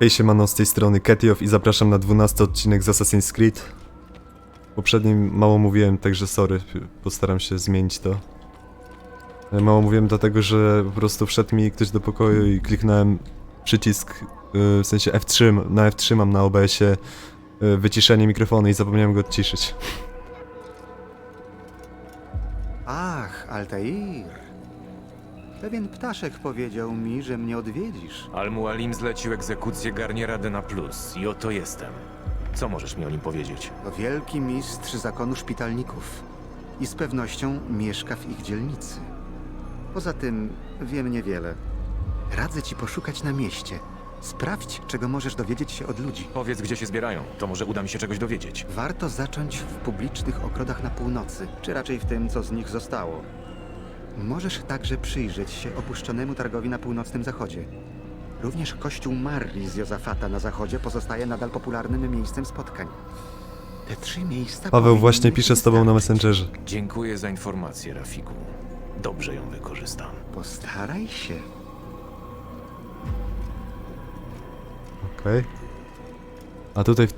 Hej siemano, z tej strony Ketiow i zapraszam na 12 odcinek z Assassin's Creed. Poprzednim mało mówiłem, także sorry, postaram się zmienić to. E, Mało mówiłem dlatego, że po prostu wszedł mi ktoś do pokoju i kliknąłem przycisk, y, w sensie F3, na F3 mam na OBS-ie y, wyciszenie mikrofonu i zapomniałem go odciszyć. Ach, Altair. Pewien ptaszek powiedział mi, że mnie odwiedzisz. Al-Mualim zlecił egzekucję Garniera Dena Plus i oto jestem. Co możesz mi o nim powiedzieć? To wielki mistrz zakonu szpitalników i z pewnością mieszka w ich dzielnicy. Poza tym wiem niewiele. Radzę ci poszukać na mieście. Sprawdź, czego możesz dowiedzieć się od ludzi. Powiedz, gdzie się zbierają, to może uda mi się czegoś dowiedzieć. Warto zacząć w publicznych ogrodach na północy, czy raczej w tym, co z nich zostało. Możesz także przyjrzeć się opuszczonemu targowi na północnym zachodzie. Również kościół Marii z Jozafata na zachodzie pozostaje nadal popularnym miejscem spotkań. Te trzy miejsca. Paweł powinny właśnie pisze z tobą na wystarczyć. Messengerze. Dziękuję za informację, Rafiku. Dobrze ją wykorzystam. Postaraj się. Okej. A tutaj...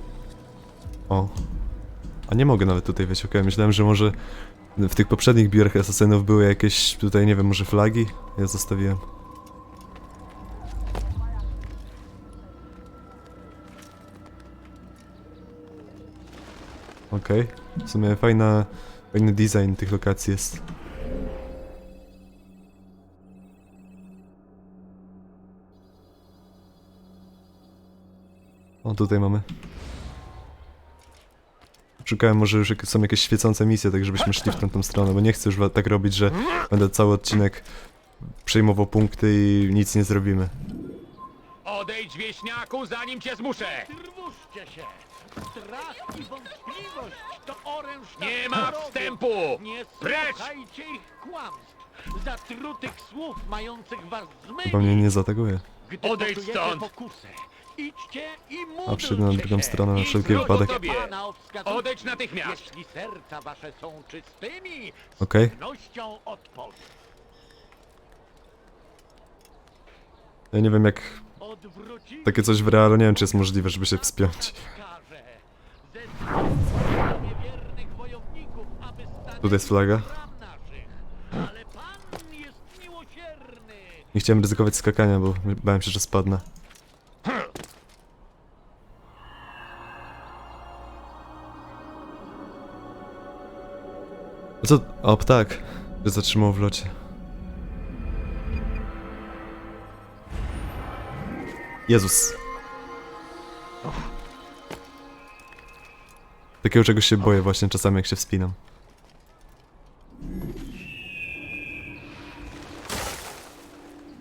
O. A nie mogę nawet tutaj wejść, okej. Myślałem, że może w tych poprzednich biurach asasynów były jakieś tutaj, nie wiem, może flagi? Ja zostawiłem. Okej. W sumie fajna, fajny design tych lokacji jest. O, tutaj mamy. Szukałem może już jak są jakieś świecące misje, tak żebyśmy szli w tamtą stronę, bo nie chcę już tak robić, że będę cały odcinek przejmował punkty i nic nie zrobimy. Odejdź wieśniaku, zanim cię zmuszę! Trwóżcie się! Strach i wątpliwość to oręż Nie ma wstępu! Nie Precz! słuchajcie ich kłamstw! Zatrutych słów mających was Chyba mnie zmylić! nie zaatakuje. Gdy Odejdź poczujecie stąd! pokusę, idźcie i módlcie A przyjdę na drugą się. stronę na I wszelki wypadek. sobie Pana o wskazówkę. Odejdź natychmiast! Jeśli serca wasze są czystymi, z Okej. pewnością. Ja nie wiem jak takie coś w realu, nie wiem czy jest możliwe, żeby się wspiąć. Tutaj jest flaga. Ale Pan jest miłosierny. Nie chciałem ryzykować skakania, bo bałem się, że spadnę. Co? O, ptak. Się zatrzymał w locie. Jezus. Takiego czegoś się boję właśnie czasami jak się wspinam.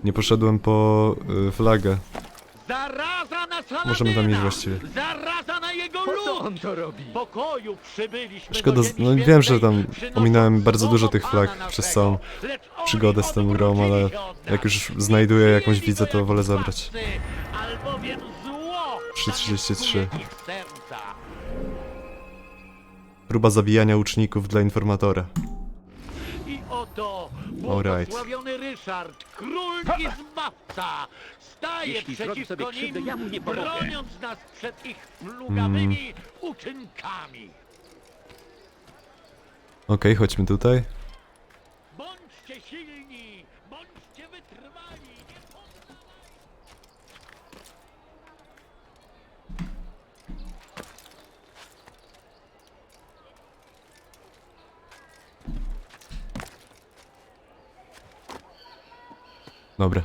Nie poszedłem po y, flagę. Możemy tam iść właściwie. Zaraza na jego lud! On to robi? Pokoju przybyliśmy Szkoda, z- no wiem, że tam ominąłem bardzo dużo tych flag przez całą przygodę z tą grą, ale jak już znajduję jakąś widzę, to wolę zabrać. władcy, Albowiem zło 3.33. zamieszkuje ich serca. Próba zabijania uczniów dla informatora. Alright. błogosławiony Ryszard, król i zbawca, staje Jeśli zrobi przeciwko sobie krzywdę, nim, ja mu nie pomogę. broniąc nas przed ich plugawymi Mm. uczynkami. Okej, chodźmy tutaj. Dobra.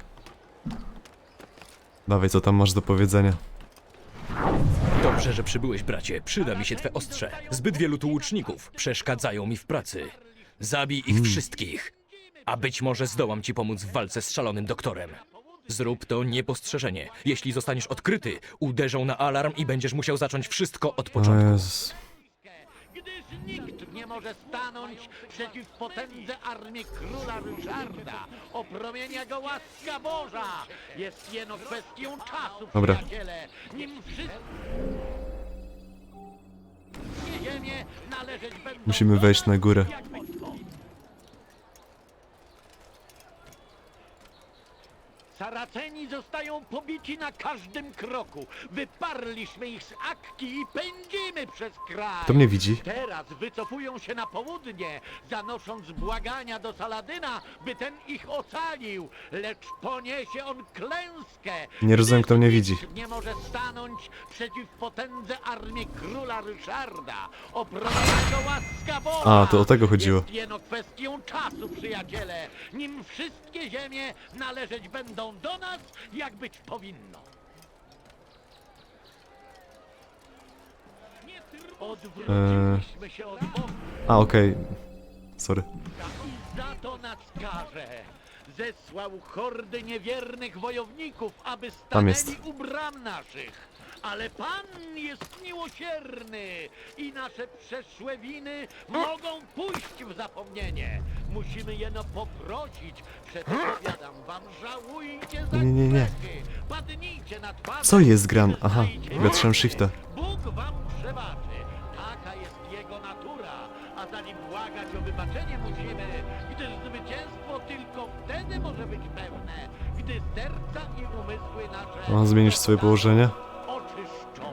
Dawaj, co tam masz do powiedzenia? Dobrze, że przybyłeś, bracie. Przyda mi się twe ostrze. Zbyt wielu tu łuczników przeszkadzają mi w pracy. Zabij ich wszystkich, a być może zdołam ci pomóc w walce z szalonym doktorem. Zrób to niepostrzeżenie. Jeśli zostaniesz odkryty, uderzą na alarm i będziesz musiał zacząć wszystko od O początku. Jezus. Gdyż nikt nie może stanąć przeciw potędze armii króla Ryszarda. Opromienia go łaska Boża. Jest jeno kwestią czasu, Dobra. przyjaciele. Nim wszystkie ziemie należeć będą Musimy wejść na górę. Saraceni zostają pobici na każdym kroku. Wyparliśmy ich z Akki i pędzimy przez kraj. To mnie widzi. Teraz wycofują się na południe, zanosząc błagania do Saladyna, by ten ich ocalił, lecz poniesie on klęskę. Nie rozumiem, kto mnie Nikt widzi. Nie może stanąć przeciw potędze armii króla Ryszarda. Oprowadza go łaska Boga. A, to o tego chodziło. Jest jeno kwestią czasu, przyjaciele, nim wszystkie ziemie należeć będą do nas, jak być powinno. Odwróciliśmy się od Boga. A, okej. Sorry. I za to nas karze. Zesłał hordy niewiernych wojowników, aby Tam stanęli jest. u bram naszych. Ale Pan jest miłosierny i nasze przeszłe winy mogą pójść w zapomnienie. Musimy jeno poprosić. Przedpowiadam wam, żałujcie za Nie, nie, nie. grzechy. Padnijcie na twarz. Co jest gran? Aha, trzymam shifta. Bóg wam przebaczy. Taka jest jego natura. A zanim błagać o wybaczenie musimy, gdyż zwycięstwo tylko wtedy może być pewne, gdy serca i umysły nasze A, zmienisz swoje położenie? oczyszczą.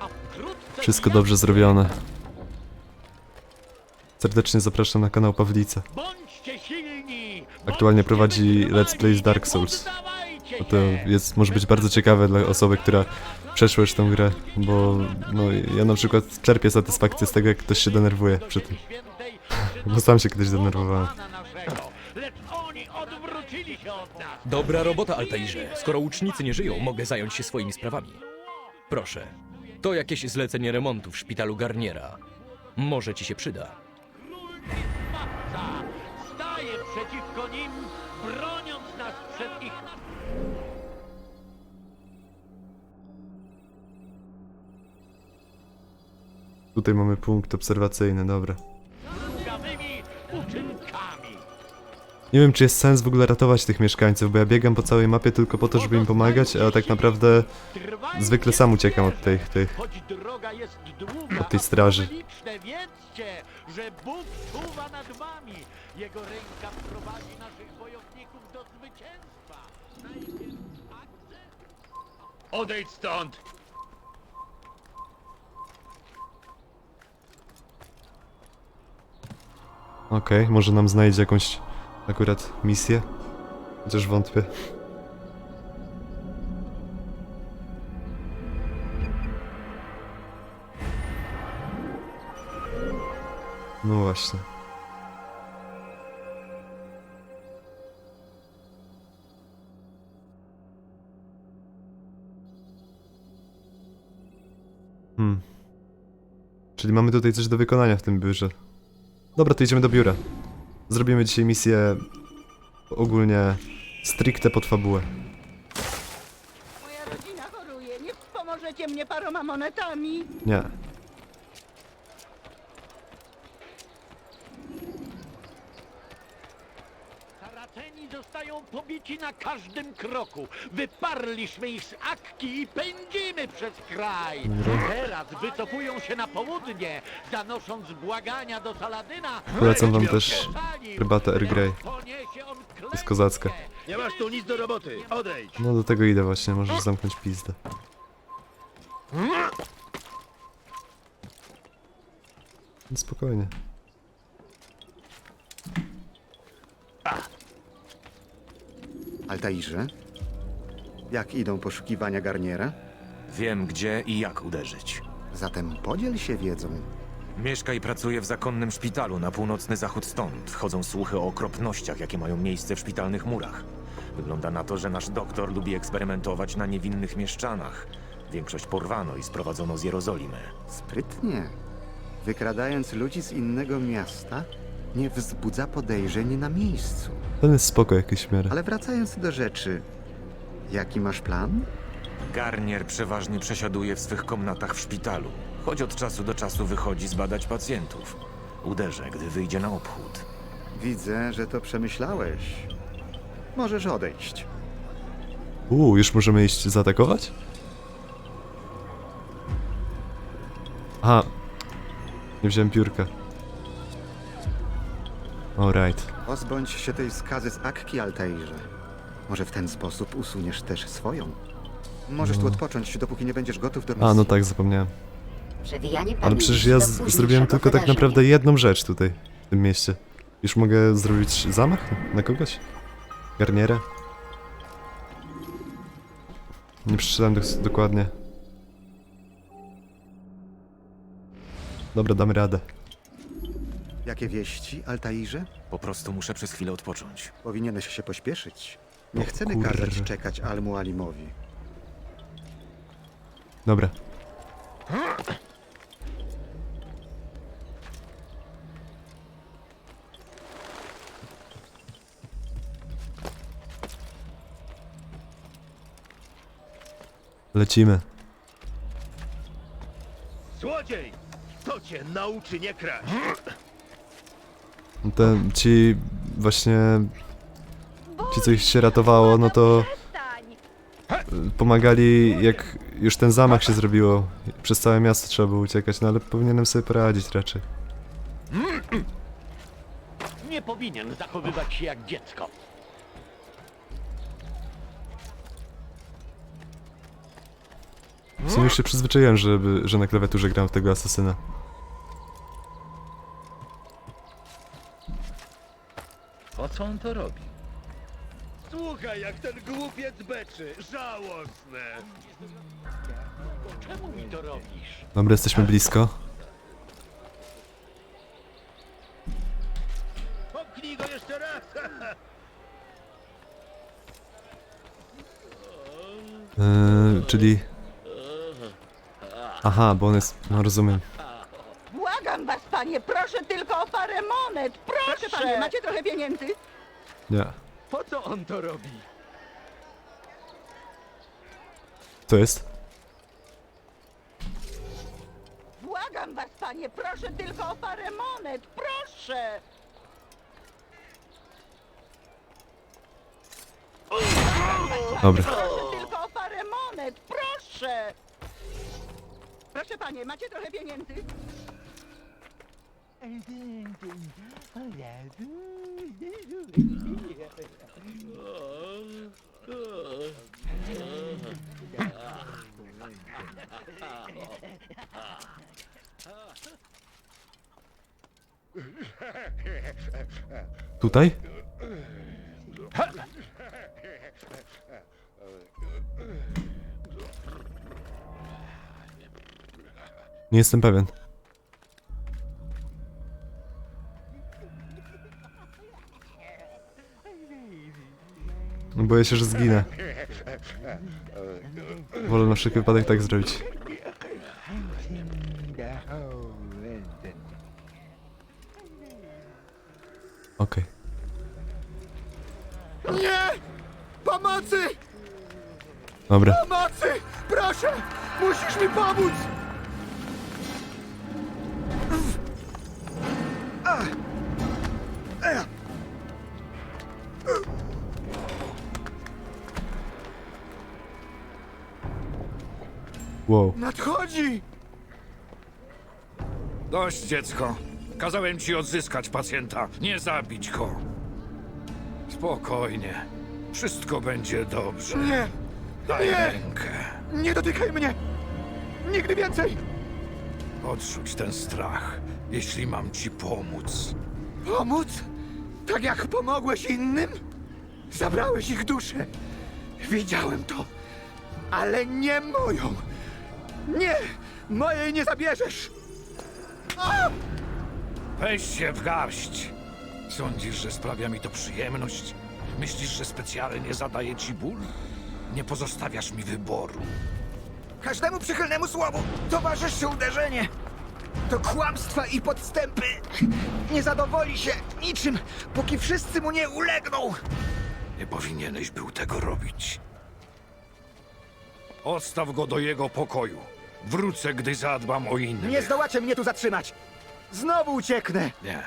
A wkrótce Wszystko dobrze zrobione. Serdecznie zapraszam na kanał Pawlica. Aktualnie prowadzi Let's Play z Dark Souls. Bo to jest, może być bardzo ciekawe dla osoby, która przeszła już tę grę, bo no, ja na przykład czerpię satysfakcję z tego, jak ktoś się denerwuje przy tym. Bo sam się kiedyś denerwowałem. Lecz oni odwrócili się od nas. Dobra robota, Altairze. Skoro łucznicy nie żyją, mogę zająć się swoimi sprawami. Proszę. To jakieś zlecenie remontu w szpitalu Garniera. Może ci się przyda. Tutaj mamy punkt obserwacyjny, dobra. Nie wiem, czy jest sens w ogóle ratować tych mieszkańców, bo ja biegam po całej mapie tylko po to, żeby im pomagać, a tak naprawdę zwykle sam uciekam od tych, tych. Od tej straży. promy liczne, wiedzcie, że Bóg czuwa nad wami. Jego ręka prowadzi naszych wojowników do zwycięstwa. Najpierw akce, Odejdź stąd! Okej, może nam znajdzie jakąś akurat misję? Chociaż wątpię. No właśnie. Hmm. Czyli mamy tutaj coś do wykonania w tym biurze. Dobra, to idziemy do biura. Zrobimy dzisiaj misję ogólnie stricte pod fabułę. Moja rodzina choruje. Nie pomożecie mnie paroma monetami? Nie. Saraceni pobici na każdym kroku. Wyparliśmy ich z Akki i pędzimy przez kraj. Teraz wycofują się na południe, zanosząc błagania do Saladyna. Polecam wam też herbatę Earl Grey. Jest kozacka. Nie masz tu nic do roboty, odejdź! No do tego idę właśnie, możesz zamknąć pizdę. Spokojnie. Altairze? Jak idą poszukiwania Garniera? Wiem gdzie i jak uderzyć. Zatem podziel się wiedzą. Mieszka i pracuje w zakonnym szpitalu na północny zachód stąd. Chodzą słuchy o okropnościach, jakie mają miejsce w szpitalnych murach. Wygląda na to, że nasz doktor lubi eksperymentować na niewinnych mieszczanach. Większość porwano i sprowadzono z Jerozolimy. Sprytnie. Wykradając ludzi z innego miasta, nie wzbudza podejrzeń na miejscu. Ten jest spoko jakiś w miarę. Ale wracając do rzeczy, jaki masz plan? Garnier przeważnie przesiaduje w swych komnatach w szpitalu, choć od czasu do czasu wychodzi zbadać pacjentów. Uderzę, gdy wyjdzie na obchód. Widzę, że to przemyślałeś. Możesz odejść. Uuu, już możemy iść zaatakować? Aha. Nie wziąłem piórka. Alright. Pozbądź się tej skazy z Akki, Altairze. Może w ten sposób usuniesz też swoją. Możesz tu odpocząć, dopóki nie będziesz gotów do misji. A, no tak, zapomniałem. Przewijanie Ale pamięci przecież ja do z- późniejszego zrobiłem tylko tak wydarzenia. naprawdę jedną rzecz tutaj, w tym mieście. Już mogę zrobić zamach na kogoś? Garniera? Nie przeczytałem dos- dokładnie. Dobra, damy radę. Jakie wieści, Altairze? Po prostu muszę przez chwilę odpocząć. Powinieneś się pośpieszyć. Nie O chcemy kurr. kazać czekać Almu Alimowi. Dobra. Lecimy. Złodziej! To cię nauczy nie kraść! Ci właśnie... Ci, co ich się ratowało, no to... y, Pomagali, jak już ten zamach się zrobiło. Przez całe miasto trzeba było uciekać, no ale powinienem sobie poradzić raczej. Nie powinien zachowywać się jak dziecko. W sumie już się przyzwyczaiłem, żeby, że na klawiaturze gram w tego asasyna. Co on to robi? Słuchaj, jak ten głupiec beczy! Żałosne! Czemu mi to robisz? Dobra, jesteśmy blisko. Popchnij go jeszcze raz! Yy, czyli... Aha, bo on jest... No rozumiem. Błagam was, panie, proszę tylko o parę monet, proszę! Proszę, panie, macie trochę pieniędzy? Nie. Po co on to robi? To jest? Błagam was, panie, proszę tylko o parę monet, proszę! Dobra. Proszę tylko o parę monet, proszę! Proszę panie, macie trochę pieniędzy? Tutaj? Nie jestem pewien. Boję się, że zginę. Wolę na wszelki wypadek tak zrobić. Okej. Nie! Pomocy! Dobra. Pomocy! Proszę! Musisz mi pomóc! Wow. Nadchodzi! Dość, dziecko. Kazałem ci odzyskać pacjenta, nie zabić go. Spokojnie. Wszystko będzie dobrze. Nie! Daj nie. rękę. Nie dotykaj mnie! Nigdy więcej! Odrzuć ten strach, jeśli mam ci pomóc. Pomóc? Tak jak pomogłeś innym? Zabrałeś ich duszę. Widziałem to. Ale nie moją. Nie! Mojej nie zabierzesz! Weź się w garść. Sądzisz, że sprawia mi to przyjemność? Myślisz, że specjalnie zadaję ci ból? Nie pozostawiasz mi wyboru. Każdemu przychylnemu słowu towarzyszy uderzenie. To kłamstwa i podstępy. Nie zadowoli się niczym, póki wszyscy mu nie ulegną. Nie powinieneś był tego robić. Odstaw go do jego pokoju. Wrócę, gdy zadbam o innych. Nie zdołacie mnie tu zatrzymać. Znowu ucieknę. Nie,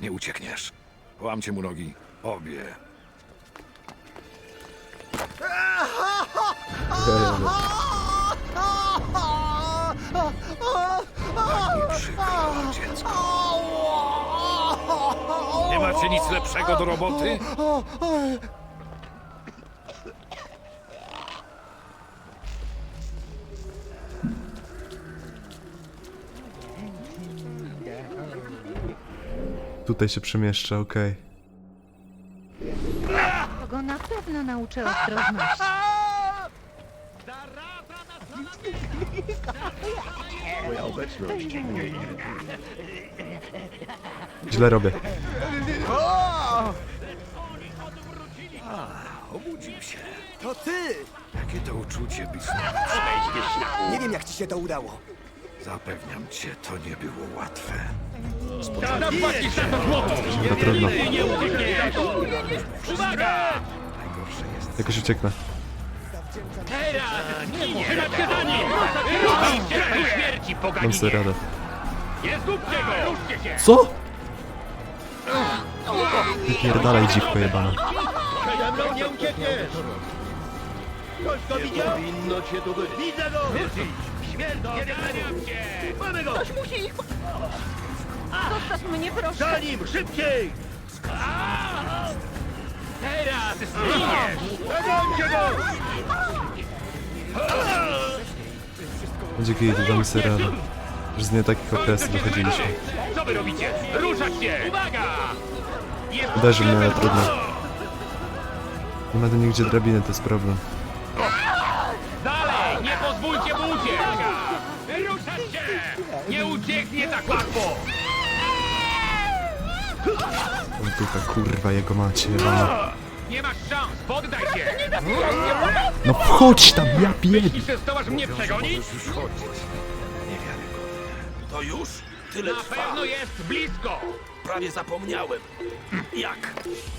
nie uciekniesz. Łamcie mu nogi. Obie. Mi przykro, dziecko. Nie macie nic lepszego do roboty? Tutaj się przemieszcza, okej. Go na pewno nauczę ostrożności. Źle robię. Obudził się. To ty! Jakie to uczucie być Nie wiem, jak ci się to udało. Zapewniam cię, to nie było łatwe. Dobra, trudno. Jakoś ucieknę. Mam sobie radę. Co? Wypierdalaj dziwko jebana. Przede mną nie uciekniesz! Ktoś go widział? Powinno cię tu być. Widzę go! Śmierć, nie wyganiam cię! Mamy go! Ktoś musi ich... Zostaw mnie, proszę. Za nim, szybciej! Teraz zginiesz! Zagońcie go! Damy sobie radę. Już z nie takich okresów dochodziliśmy. Co wy robicie? Ruszać się! Uwaga! Uderzy mnie, ale trudno. Nie ma tu nigdzie drabiny, to jest problem. Tutaj, kurwa, jego macie, jebana. Nie masz szans! Poddaj się! No wchodź tam, ja pierd... Jeśli się zdołasz mnie przegonić, To już? Tyle na pewno jest blisko! Prawie zapomniałem. Jak?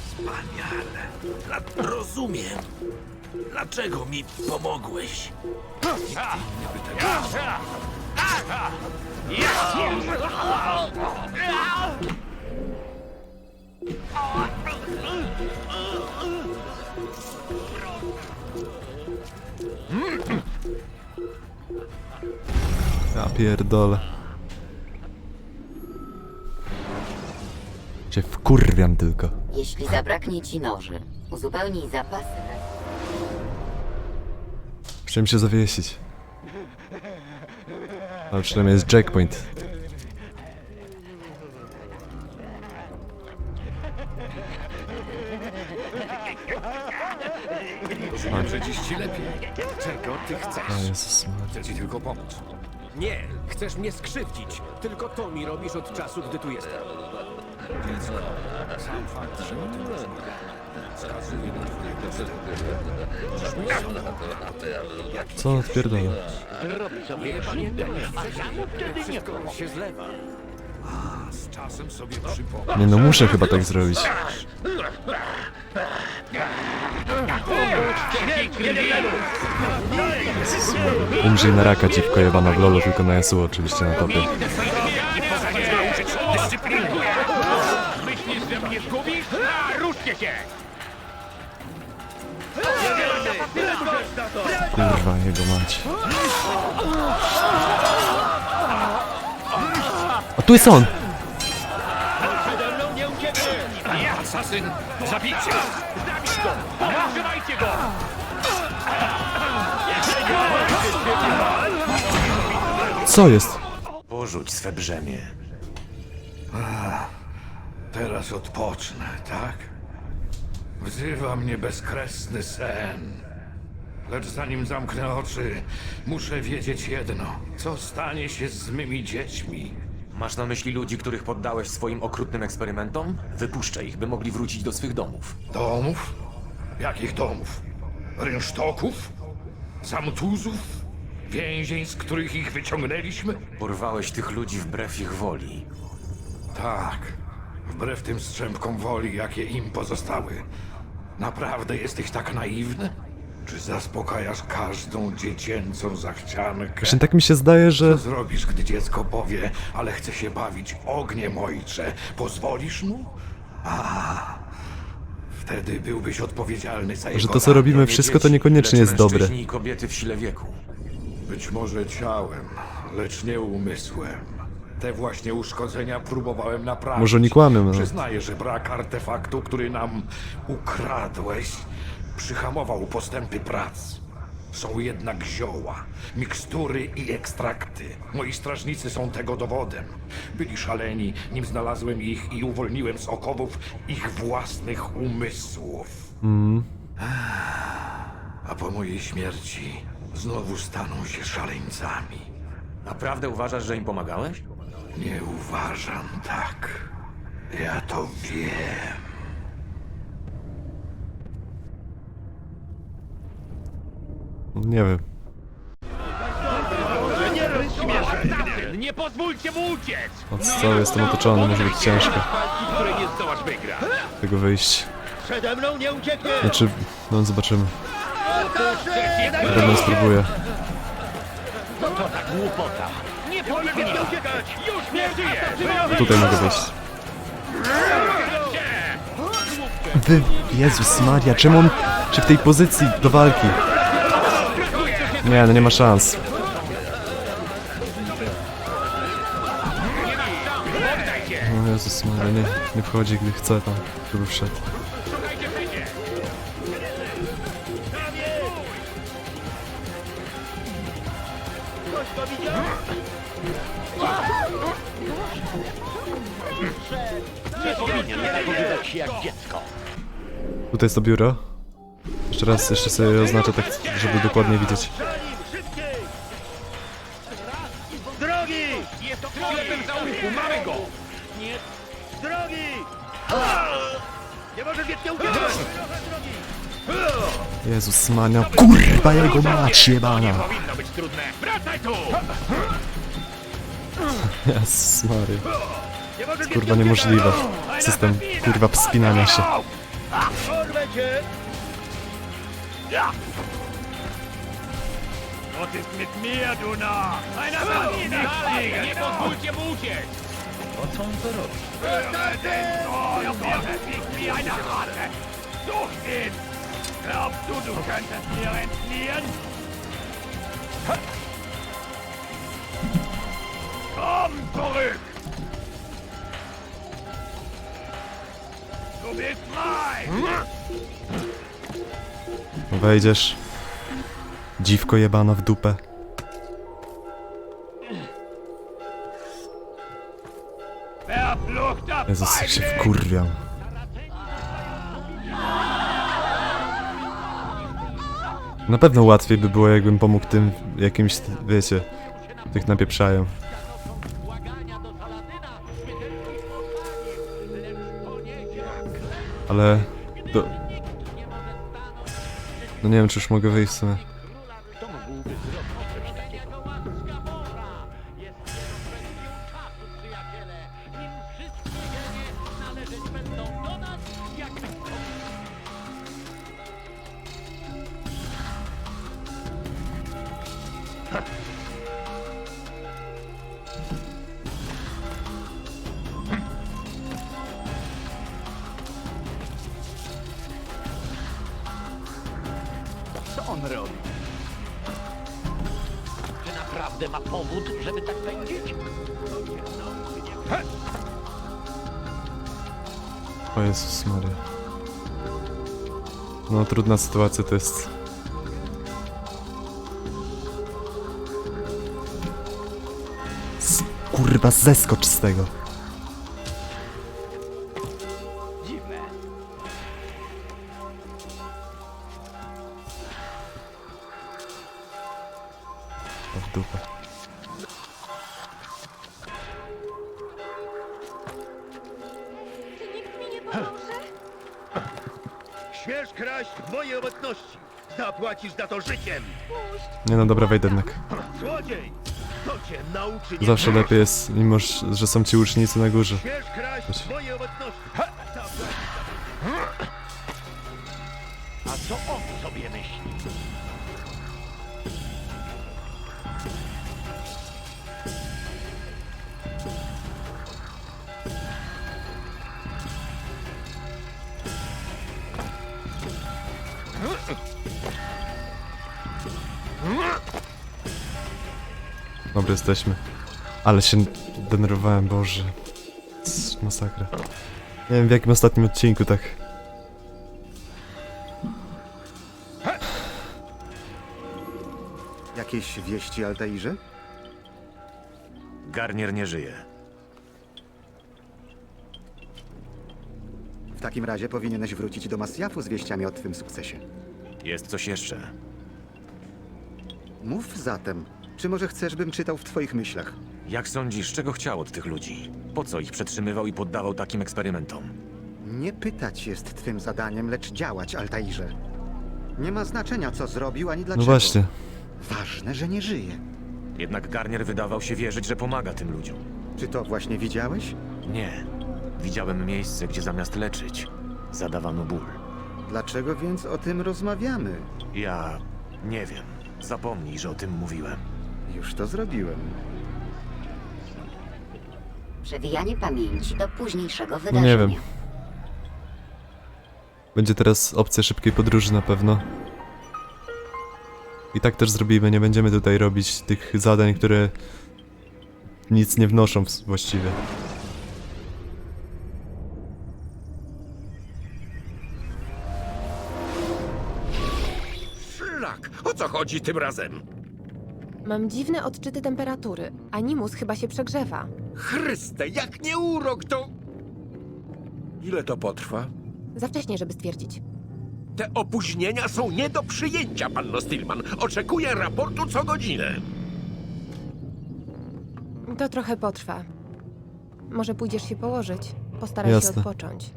Wspaniale. Dla... Rozumiem. Dlaczego mi pomogłeś? Ja pierdolę. Cię wkurwiam tylko. Jeśli zabraknie ci noży, uzupełnij zapasy. Chciałem się zawiesić. Ale przynajmniej jest checkpoint. Jezus Maria. Chcę ci tylko pomóc. Nie, chcesz mnie skrzywdzić. Tylko to mi robisz od czasu, gdy tu jestem. Dziecko, sam fakt, że o tym rozmawiamy, wskazuje na twoje postępy. Co odpierdolę? Nie pamiętam, wszystko się zlewa. A z czasem sobie przypomnę. Nie no, muszę chyba tak zrobić. Umrzyj na raka, dziwko jebana w lolu, tylko na Yasuo oczywiście na topie. Myślisz, że mnie zgubisz? A, ruszcie się! Kurwa, jego mać. A tu jest on! Asasyn, zabijcie! Go! Go! Co jest? Porzuć swe brzemię. Teraz odpocznę, tak? Wzywa mnie bezkresny sen. Lecz zanim zamknę oczy, muszę wiedzieć jedno. Co stanie się z mymi dziećmi? Masz na myśli ludzi, których poddałeś swoim okrutnym eksperymentom? Wypuszczę ich, by mogli wrócić do swych domów. Domów? Jakich domów? Rynsztoków? Zamtuzów? Więzień, z których ich wyciągnęliśmy? Porwałeś tych ludzi wbrew ich woli. Tak. Wbrew tym strzępkom woli, jakie im pozostały. Naprawdę jesteś tak naiwny? Czy zaspokajasz każdą dziecięcą zachciankę? Właśnie tak mi się zdaje, że... Co zrobisz, gdy dziecko powie, ale chce się bawić ogniem, ojcze? Pozwolisz mu? Wtedy byłbyś odpowiedzialny za Że jego to co robimy wszystko to dzieci, niekoniecznie lecz jest dobre. mężczyźni i kobiety w sile wieku. Być może ciałem, lecz nie umysłem. Te właśnie uszkodzenia próbowałem naprawić. Może nie kłamią, no. Przyznaję, że brak artefaktu, który nam ukradłeś, przyhamował postępy prac. Są jednak zioła, mikstury i ekstrakty. Moi strażnicy są tego dowodem. Byli szaleni, nim znalazłem ich i uwolniłem z okowów ich własnych umysłów. A po mojej śmierci znowu staną się szaleńcami. Naprawdę uważasz, że im pomagałeś? Nie uważam tak. Ja to wiem. Nie wiem. Pozwólcie mu uciec! Od cały jestem otoczony, może być ciężko Walki, której nie zdołasz wygrać. tego wyjść. Przede mną nie uciekniesz! Znaczy, no zobaczymy. Na pewno spróbuję. To ta głupota. Nie powinien uciekać! Już nie żyje! Tutaj mogę wejść. Wy... Jezus Maria, czemu on... Czy w tej pozycji do walki? Nie, no nie ma szans. O Jezus Maria, nie, nie wchodzi gdy chce tam, żeby wszedł. Tutaj jest to biuro. Jeszcze raz, jeszcze sobie oznaczę tak, żeby dokładnie widzieć. Jezus Maria, kurwa jego mać jebana! powinno być trudne. Wracaj tu! Jezus Maria. Nie możesz Kurwa niemożliwe. System kurwa wspinania się. Porwę cię! Was ist mit mir, du Narr? Einer Mann! Dalej! Nie pozwólcie mu uciec! O co on to robi? Gott! Such ihn! Glaubst du, du könntest mir entfliehen? Komm zurück! Du bist mein! Wejdziesz. Dziwko jebana w dupę. Jezus, jak się wkurwiam. Na pewno łatwiej by było, jakbym pomógł tym jakimś, wiecie, tych napieprzają. Ale... Do... No nie wiem, czy już mogę wyjść w. trudna sytuacja to jest. Kurwa zeskocz z tego. Dobra, wejdę jednak. Zawsze lepiej jest, mimo że są ci łucznicy na górze. Chodź. Dobra, jesteśmy. Ale się denerwowałem, Boże. Masakra. Nie wiem w jakim ostatnim odcinku tak. Jakieś wieści, Altairze? Garnier nie żyje. W takim razie powinieneś wrócić do Masjafu z wieściami o twym sukcesie. Jest coś jeszcze. Mów zatem, czy może chcesz, bym czytał w twoich myślach? Jak sądzisz, czego chciał od tych ludzi? Po co ich przetrzymywał i poddawał takim eksperymentom? Nie pytać jest twym zadaniem, lecz działać, Altairze. Nie ma znaczenia, co zrobił, ani No dlaczego. właśnie. Ważne, że nie żyje. Jednak Garnier wydawał się wierzyć, że pomaga tym ludziom. Czy to właśnie widziałeś? Nie. Widziałem miejsce, gdzie zamiast leczyć, zadawano ból. Dlaczego więc o tym rozmawiamy? Ja nie wiem. Zapomnij, że o tym mówiłem. Już to zrobiłem. Przewijanie pamięci do późniejszego No wydarzenia. nie wiem. Będzie teraz opcja szybkiej podróży na pewno. I tak też zrobimy, nie będziemy tutaj robić tych zadań, które nic nie wnoszą w- właściwie. Chodzi tym razem? Mam dziwne odczyty temperatury. Animus chyba się przegrzewa. Chryste, jak nie urok, to... Ile to potrwa? Za wcześnie, żeby stwierdzić. Te opóźnienia są nie do przyjęcia, panno Stillman. Oczekuję raportu co godzinę. To trochę potrwa. Może pójdziesz się położyć? Postaraj Jasne. się odpocząć.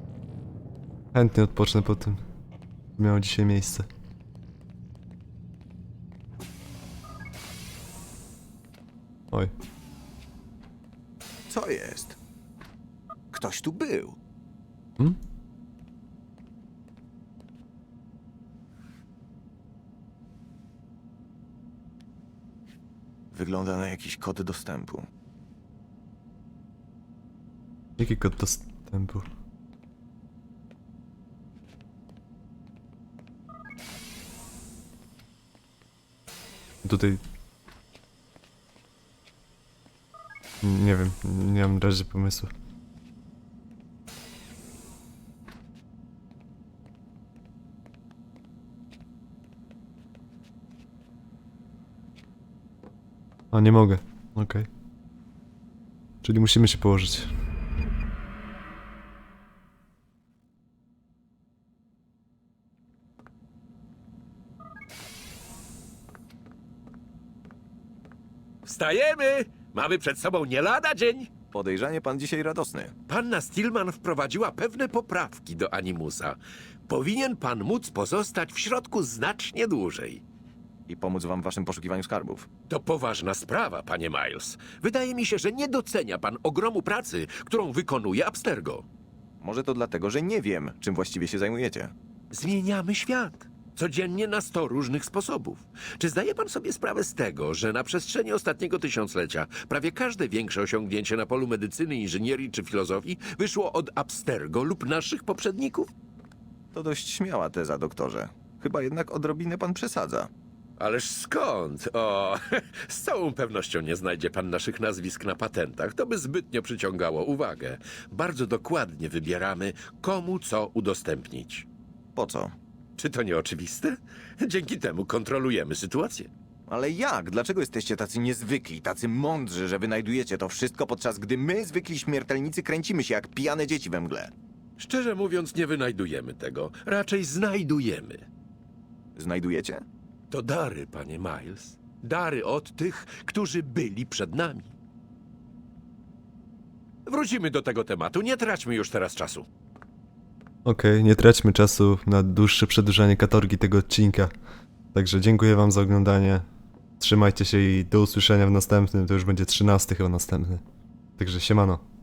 Chętnie odpocznę po tym. Miało dzisiaj miejsce. Oj. Co jest? Ktoś tu był. Hmm? Wygląda na jakiś kod dostępu. Jaki kod dostępu? Tutaj... Nie wiem, nie mam razie pomysłu. A, nie mogę. Okej. Czyli musimy się położyć. Wstajemy! Mamy przed sobą nie lada dzień. Podejrzanie pan dzisiaj radosny. Panna Stillman wprowadziła pewne poprawki do Animusa. Powinien pan móc pozostać w środku znacznie dłużej. I pomóc wam w waszym poszukiwaniu skarbów. To poważna sprawa, panie Miles. Wydaje mi się, że nie docenia pan ogromu pracy, którą wykonuje Abstergo. Może to dlatego, że nie wiem, czym właściwie się zajmujecie. Zmieniamy świat. Codziennie na sto różnych sposobów. Czy zdaje pan sobie sprawę z tego, że na przestrzeni ostatniego tysiąclecia prawie każde większe osiągnięcie na polu medycyny, inżynierii czy filozofii wyszło od Abstergo lub naszych poprzedników? To dość śmiała teza, doktorze. Chyba jednak odrobinę pan przesadza. Ależ skąd? O, z całą pewnością nie znajdzie pan naszych nazwisk na patentach. To by zbytnio przyciągało uwagę. Bardzo dokładnie wybieramy, komu co udostępnić. Po co? Czy to nie oczywiste? Dzięki temu kontrolujemy sytuację. Ale jak? Dlaczego jesteście tacy niezwykli, tacy mądrzy, że wynajdujecie to wszystko, podczas gdy my, zwykli śmiertelnicy, kręcimy się jak pijane dzieci we mgle? Szczerze mówiąc, nie wynajdujemy tego. Raczej znajdujemy. Znajdujecie? To dary, panie Miles. Dary od tych, którzy byli przed nami. Wrócimy do tego tematu. Nie traćmy już teraz czasu. Okej, nie traćmy czasu na dłuższe przedłużanie katorgi tego odcinka. Także dziękuję wam za oglądanie. Trzymajcie się i do usłyszenia w następnym. To już będzie 13 chyba następny. Także siemano.